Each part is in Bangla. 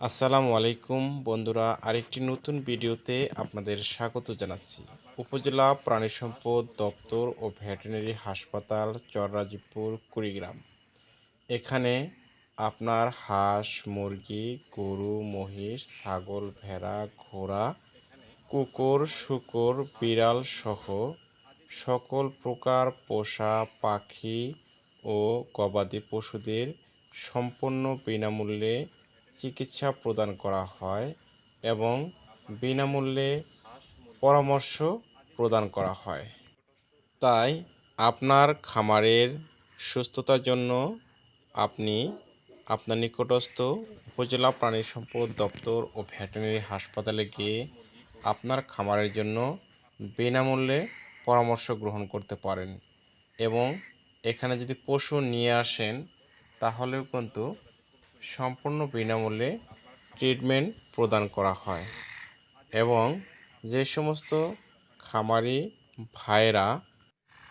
আসসালামু আলাইকুম বন্ধুরা, আরেকটি নতুন ভিডিওতে আপনাদের স্বাগত জানাচ্ছি। উপজেলা প্রাণী সম্পদ দপ্তর ও ভেটেরিনারি হাসপাতাল চররাজীবপুর, কুড়িগ্রাম। এখানে আপনার হাঁস, মুরগি, গরু, মহিষ, ছাগল, ভেড়া, ঘোড়া, কুকুর, শুকর, বিড়াল সহ সকল প্রকার পোষা পাখি ও গবাদি পশুদের সম্পূর্ণ বিনামূল্যে চিকিৎসা প্রদান করা হয় এবং বিনামূল্যে পরামর্শ প্রদান করা হয়। তাই আপনার খামারের সুস্থতার জন্য আপনি আপনার নিকটস্থ উপজেলা প্রাণী সম্পদ দপ্তর ও ভেটেরিনারি হাসপাতালে গিয়ে আপনার খামারের জন্য বিনামূল্যে পরামর্শ গ্রহণ করতে পারেন এবং এখানে যদি পশু নিয়ে আসেন, তাহলেও কিন্তু সম্পূর্ণ বিনামূল্যে ট্রিটমেন্ট প্রদান করা হয় এবং যে সমস্ত খামারি ভাইরা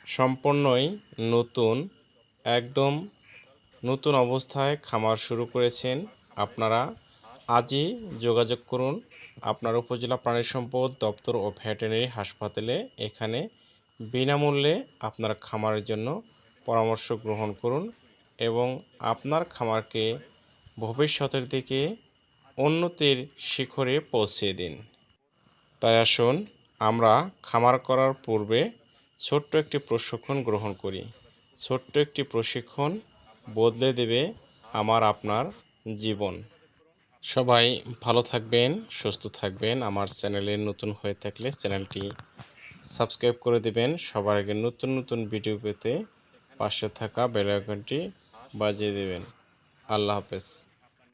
সম্পূর্ণই নতুন, একদম নতুন অবস্থায় খামার শুরু করেছেন, আপনারা আজই যোগাযোগ করুন আপনার উপজেলা প্রাণী সম্পদ দপ্তর ও ভেটেরিনারি হাসপাতালে। এখানে বিনামূল্যে আপনার খামারের জন্য পরামর্শ গ্রহণ করুন এবং আপনার খামারকে ভবিষ্যতের দিকে উন্নতির শিখরে পৌঁছে দিন। তাই আসুন, আমরা খামার করার পূর্বে ছোট্ট একটি প্রশিক্ষণ গ্রহণ করি। ছোট্ট একটি প্রশিক্ষণ বদলে দেবে আমার, আপনার জীবন। সবাই ভালো থাকবেন, সুস্থ থাকবেন। আমার চ্যানেলে নতুন হয়ে থাকলে চ্যানেলটি সাবস্ক্রাইব করে দেবেন। সবার আগে নতুন নতুন ভিডিও পেতে পাশে থাকা বেল আইকনটি বাজিয়ে দেবেন। আল্লাহ হাফেজ।